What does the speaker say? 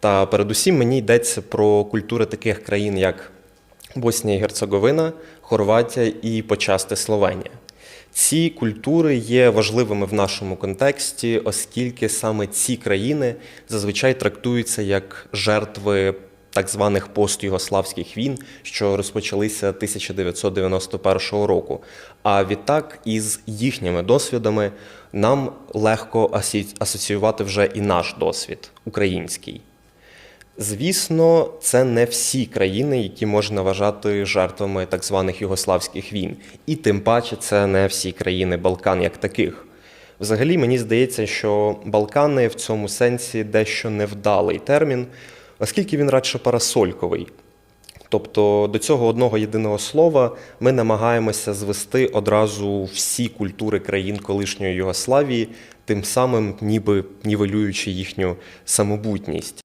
Та передусім мені йдеться про культури таких країн, як Боснія і Герцеговина, Хорватія і почасти Словенія. Ці культури є важливими в нашому контексті, оскільки саме ці країни зазвичай трактуються як жертви так званих постюгославських війн, що розпочалися 1991 року. А відтак, із їхніми досвідами нам легко асоціювати вже і наш досвід український. Звісно, це не всі країни, які можна вважати жертвами так званих югославських війн, і тим паче це не всі країни Балкан як таких. Взагалі, мені здається, що Балкани в цьому сенсі дещо невдалий термін, оскільки він радше парасольковий. Тобто до цього одного єдиного слова ми намагаємося звести одразу всі культури країн колишньої Югославії, тим самим ніби нівелюючи їхню самобутність.